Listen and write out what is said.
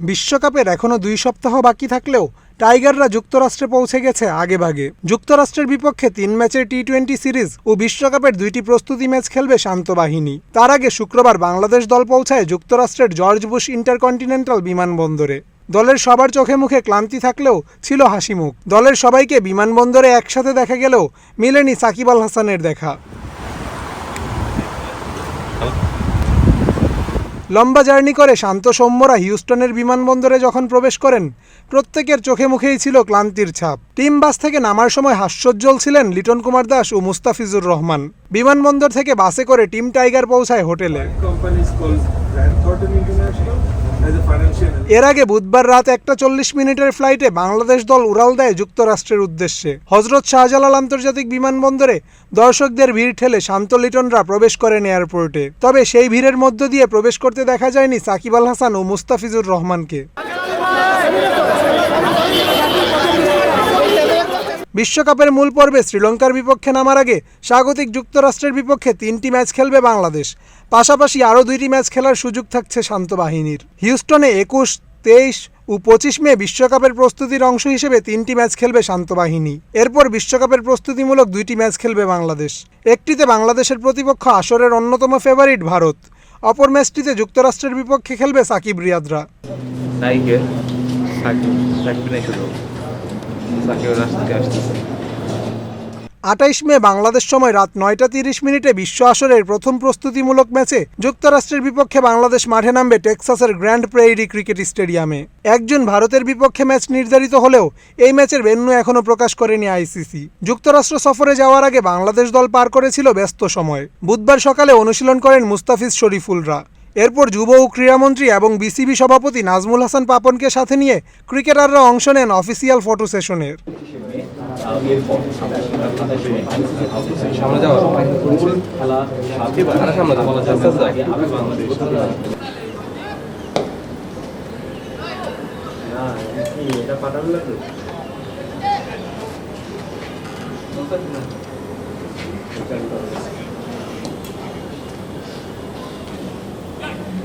বিশ্বকাপের এখনও দুই সপ্তাহ বাকি থাকলেও টাইগাররা যুক্তরাষ্ট্রে পৌঁছে গেছে আগেভাগে। যুক্তরাষ্ট্রের বিপক্ষে তিন ম্যাচের টি টোয়েন্টি সিরিজ ও বিশ্বকাপের দুইটি প্রস্তুতি ম্যাচ খেলবে শান্ত বাহিনী। তার আগে শুক্রবার বাংলাদেশ দল পৌঁছায় যুক্তরাষ্ট্রের জর্জ বুশ ইন্টারকন্টিনেন্টাল বিমানবন্দরে। দলের সবার চোখে মুখে ক্লান্তি থাকলেও ছিল হাসিমুখ দলের সবাইকে বিমানবন্দরে একসাথে দেখা গেলেও মিলেনি সাকিব আল হাসানের দেখা। লম্বা জার্নি করে শান্ত সৌম্যরা হিউস্টনের বিমানবন্দরে যখন প্রবেশ করেন, প্রত্যেকের চোখে মুখেই ছিল ক্লান্তির ছাপ। টিম বাস থেকে নামার সময় হাস্যোজ্জ্বল ছিলেন লিটন কুমার দাস ও মুস্তাফিজুর রহমান। বিমানবন্দর থেকে বাসে করে টিম টাইগার পৌঁছায় হোটেলে। এর আগে বুধবার রাত একটা চল্লিশ মিনিটের ফ্লাইটে বাংলাদেশ দল উড়াল দেয় যুক্তরাষ্ট্রের উদ্দেশ্যে। হজরত শাহজালাল আন্তর্জাতিক বিমানবন্দরে দর্শকদের ভিড় ঠেলে শান্ত লিটনরা প্রবেশ করেন এয়ারপোর্টে। তবে সেই ভিড়ের মধ্য দিয়ে প্রবেশ করতে দেখা যায়নি সাকিব আল হাসান ও মুস্তাফিজুর রহমানকে। বিশ্বকাপের মূল পর্বে শ্রীলঙ্কার বিপক্ষে নামার আগে স্বাগতিক যুক্তরাষ্ট্রের বিপক্ষে তিনটি ম্যাচ খেলবে বাংলাদেশ। পাশাপাশি আরও দুইটি ম্যাচ খেলার সুযোগ থাকছে শান্ত বাহিনীর। হিউস্টনে একুশ, তেইশ ও পঁচিশ মে বিশ্বকাপের প্রস্তুতির অংশ হিসেবে তিনটি ম্যাচ খেলবে শান্ত বাহিনী। এরপর বিশ্বকাপের প্রস্তুতিমূলক দুইটি ম্যাচ খেলবে বাংলাদেশ। একটিতে বাংলাদেশের প্রতিপক্ষ আসরের অন্যতম ফেভারিট ভারত। অপর ম্যাচটিতে যুক্তরাষ্ট্রের বিপক্ষে খেলবে সাকিব রিয়াদরা। আটাইশ মে বাংলাদেশ সময় রাত নয়টা তিরিশ মিনিটে বিশ্ব আসরের প্রথম প্রস্তুতিমূলক ম্যাচে যুক্তরাষ্ট্রের বিপক্ষে বাংলাদেশ মাঠে নামবে টেক্সাসের গ্র্যান্ড প্রেইরি ক্রিকেট স্টেডিয়ামে। একজন ভারতের বিপক্ষে ম্যাচ নির্ধারিত হলেও এই ম্যাচের ভেন্যু এখনও প্রকাশ করেনি আইসিসি। যুক্তরাষ্ট্র সফরে যাওয়ার আগে বাংলাদেশ দল পার করেছিল ব্যস্ত সময়। বুধবার সকালে অনুশীলন করেন মুস্তাফিজ শরীফুলরা। এরপর যুব ও ক্রীড়ামন্ত্রী এবং বিসিবি সভাপতি নাজমুল হাসান পাপনকে সাথে নিয়ে ক্রিকেটাররা অংশ নেন অফিসিয়াল ফটো সেশনের।